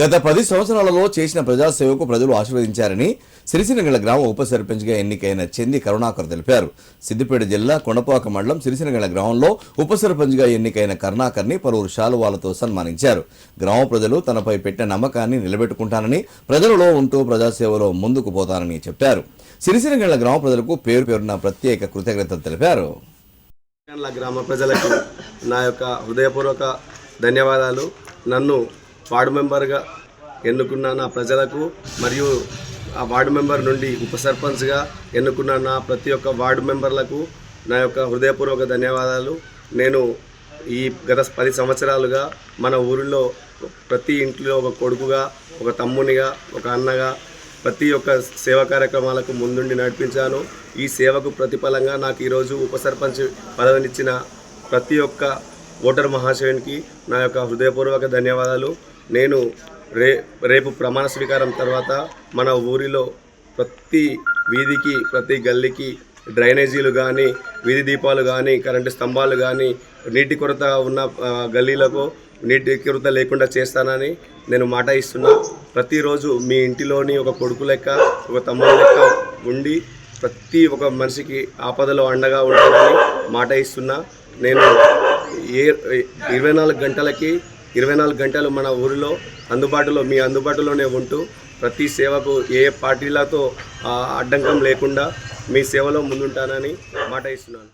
గత పది సంవత్సరాలలో చేసిన ప్రజాసేవకు ప్రజలు ఆశీర్వదించారని సిరిసినగల గ్రామ ఉప సర్పంచ్గా ఎన్నికైన చెంది కరుణాకర్ తెలిపారు. సిద్దిపేట జిల్లా కొండపాక మండలం సిరిసినగల గ్రామంలో ఉప సర్పంచ్గా ఎన్నికైన కరుణాకర్ని పలువురు శాలువాలతో సన్మానించారు. గ్రామ ప్రజలు తనపై పెట్టిన నమ్మకాన్ని నిలబెట్టుకుంటానని ప్రజలలో ఉంటూ ప్రజాసేవలో ముందుకు పోతానని చెప్పారు. సిరిసినగల గ్రామ ప్రజలకు పేరు పేరున ప్రత్యేక కృతజ్ఞతలు తెలిపారు. గ్రామ ప్రజలకు నా యొక్క హృదయపూర్వక ధన్యవాదాలు. నన్ను వార్డు మెంబర్గా ఎన్నుకున్న నా ప్రజలకు మరియు ఆ వార్డు మెంబర్ నుండి ఉప సర్పంచ్గా ఎన్నుకున్న నా ప్రతి ఒక్క వార్డు మెంబర్లకు నా యొక్క హృదయపూర్వక ధన్యవాదాలు. నేను ఈ గత పది సంవత్సరాలుగా మన ఊరిలో ప్రతి ఇంట్లో ఒక కొడుకుగా ఒక తమ్మునిగా ఒక అన్నగా ప్రతి ఒక్క సేవా కార్యక్రమాలకు ముందుండి నడిపించాను. ఈ సేవకు ప్రతిఫలంగా నాకు ఈరోజు ఉప సర్పంచ్ పదవినిచ్చిన ప్రతి ఒక్క ఓటర్ మహాశయునికి నా యొక్క హృదయపూర్వక ధన్యవాదాలు. నేను రే రేపు ప్రమాణ స్వీకారం తర్వాత మన ఊరిలో ప్రతి వీధికి ప్రతి గల్లీకి డ్రైనేజీలు కానీ వీధి దీపాలు కానీ కరెంటు స్తంభాలు కానీ నీటి కొరత ఉన్న గల్లీలకు నీటి కొరత లేకుండా చేస్తానని నేను మాట ఇస్తున్నా. ప్రతిరోజు మీ ఇంటిలోని ఒక కొడుకు లెక్క ఒక తమ్ముడు లెక్క ఉండి ప్రతి ఒక మనిషికి ఆపదలో అండగా ఉంటానని మాట ఇస్తున్నా. నేను ఏ ఇరవై నాలుగు గంటలకి ఇరవై నాలుగు గంటలు మన ఊరిలో అందుబాటులో మీ అందుబాటులోనే ఉంటూ ప్రతి సేవకు ఏ పార్టీలతో అడ్డంకం లేకుండా మీ సేవలో ముందుంటానని మాట ఇస్తున్నాను.